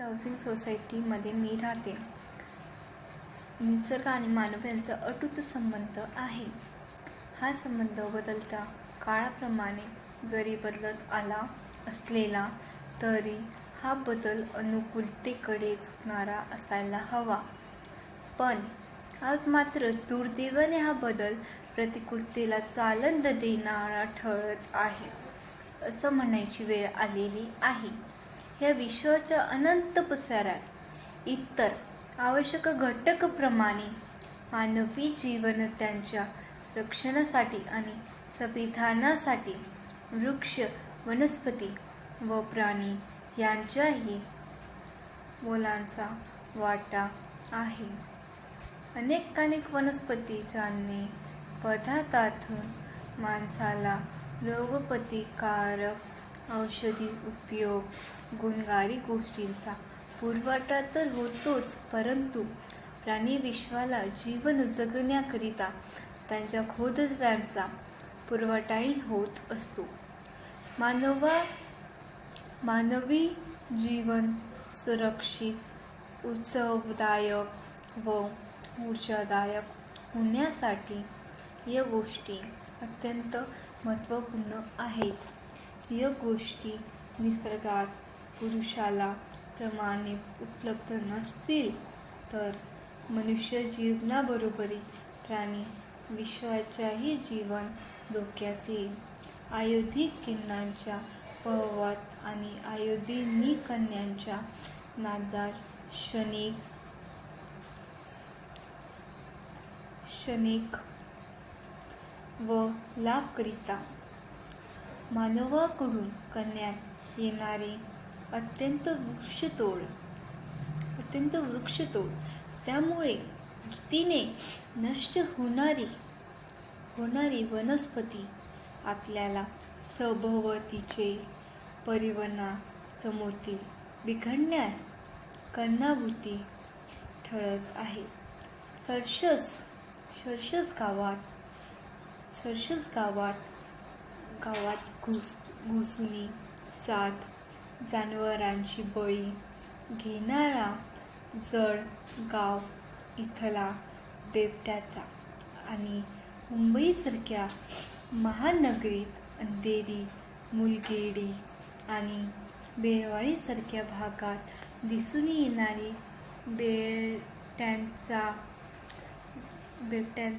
Housing सोसायटीमध्ये मी राहते. निसर्ग आणि मानव यांचा अटूट संबंध आहे. हा संबंध बदलता काळाप्रमाणे जरी बदलत आला असलेला तरी हा बदल अनुकूलतेकडे झुकणारा असायला हवा. पण आज मात्र दुर्दैवाने हा बदल प्रतिकूलतेला चालंद देणारा ठरत आहे असं म्हणायची वेळ आलेली आहे. या विश्वाच्या अनंत पसारात इतर आवश्यक घटकप्रमाणे मानवी जीवन त्यांच्या रक्षणासाठी आणि संविधानासाठी वृक्ष वनस्पती व प्राणी यांच्याही मोलांचा वाटा आहे. अनेकानेक वनस्पती जाणणे पदार्थातून माणसाला रोगप्रतिकारक औषधी उपयोग गुणगारी गोष्टींचा. पुरवठा तर होतोच परंतु प्राणी विश्वाला जीवन जगण्याकरिता त्यांच्या खोदत्रांचा पुरवठाही होत असतो. मानवा मानवी जीवन सुरक्षित उत्सवदायक व ऊर्जादायक होण्यासाठी या गोष्टी अत्यंत महत्त्वपूर्ण आहेत. या गोष्टी निसर्गात पुरुषाला प्रमाणे उपलब्ध नसतील तर मनुष्य जीवनाबरोबरी प्राणी विश्वाच्याही जीवन धोक्यात येईल. आयोधिक किरणांच्या पहवात आणि आयुधिनी कन्यांच्या नादात क्षणिक क्षणिक व लाभकरिता मानवाकडून करण्यात येणारी अत्यंत वृक्षतोड अत्यंत वृक्षतोड. त्यामुळे तिने नष्ट होणारी होणारी वनस्पती आपल्याला सभोवतीचे परिवना समोरतील बिघडण्यास कर्णाभूती ठरत आहे. सर्षस सर्षस गावात सर्षस गावात गावात घुस घुसुनी साथ जनावरांची बळी घेणारा जळ गाव इथला बेबट्याचा आणि मुंबईसारख्या महानगरीत अंधेरी मुलगेडी आणि बेळवाडीसारख्या भागात दिसून येणारी बेळट्यांचा बेबट्यां